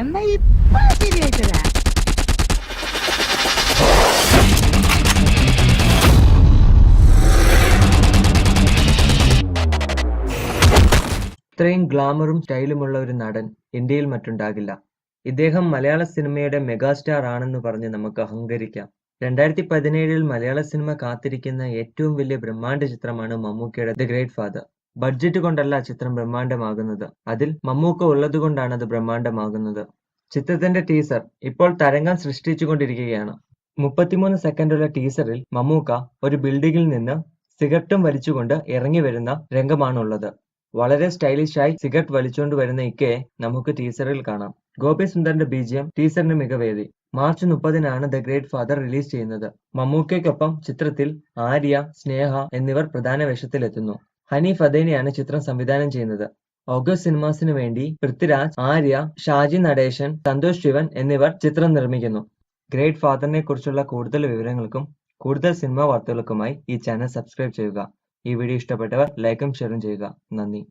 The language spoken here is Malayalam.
എന്നാ ഇപ്പൊ ശരിയായിട്ടരാ ഇത്രയും ഗ്ലാമറും സ്റ്റൈലുമുള്ള ഒരു നടൻ ഇന്ത്യയിൽ മറ്റുണ്ടാകില്ല. ഇദ്ദേഹം മലയാള സിനിമയുടെ മെഗാസ്റ്റാർ ആണെന്ന് പറഞ്ഞ് നമുക്ക് അഹങ്കരിക്കാം. രണ്ടായിരത്തി പതിനേഴിൽ മലയാള സിനിമ കാത്തിരിക്കുന്ന ഏറ്റവും വലിയ ബ്രഹ്മാണ്ഡ ചിത്രമാണ് മമ്മൂക്കയുടെ ദ ഗ്രേറ്റ് ഫാദർ ബഡ്ജറ്റ് കൊണ്ടല്ല ചിത്രം ബ്രഹ്മാണ്ഡമാകുന്നത്. അതിൽ മമ്മൂക്ക ഉള്ളതുകൊണ്ടാണ് അത് ബ്രഹ്മാണ്ഡമാകുന്നത്. ചിത്രത്തിന്റെ ടീസർ ഇപ്പോൾ തരംഗം സൃഷ്ടിച്ചുകൊണ്ടിരിക്കുകയാണ്. മുപ്പത്തിമൂന്ന് സെക്കൻഡുള്ള ടീസറിൽ മമ്മൂക്ക ഒരു ബിൽഡിങ്ങിൽ നിന്ന് സിഗരറ്റും വലിച്ചുകൊണ്ട് ഇറങ്ങി വരുന്ന രംഗമാണുള്ളത്. വളരെ സ്റ്റൈലിഷായി സിഗരറ്റ് വലിച്ചുകൊണ്ട് വരുന്ന ഇക്കയെ നമുക്ക് ടീസറിൽ കാണാം. ഗോപി സുന്ദറിന്റെ ബീജിയം ടീസറിന് മികവേറി. മാർച്ച് മുപ്പതിനാണ് ദ ഗ്രേറ്റ് ഫാദർ റിലീസ് ചെയ്യുന്നത്. മമ്മൂക്കയ്ക്കൊപ്പം ചിത്രത്തിൽ ആര്യ സ്നേഹ എന്നിവർ പ്രധാന വേഷത്തിലെത്തുന്നു. ഹനീഫ് അദേനിയാണ് ചിത്രം സംവിധാനം ചെയ്യുന്നത്. ഓഗസ്റ്റ് സിനിമാസിന് വേണ്ടി പൃഥ്വിരാജ് ആര്യ ഷാജി നടേശൻ സന്തോഷ് ശിവൻ എന്നിവർ ചിത്രം നിർമ്മിക്കുന്നു. ഗ്രേറ്റ് ഫാദറിനെ കുറിച്ചുള്ള കൂടുതൽ വിവരങ്ങൾക്കും കൂടുതൽ സിനിമാ വാർത്തകൾക്കുമായി ഈ ചാനൽ സബ്സ്ക്രൈബ് ചെയ്യുക. ഈ വീഡിയോ ഇഷ്ടപ്പെട്ടവർ ലൈക്കും ഷെയറും ചെയ്യുക. നന്ദി.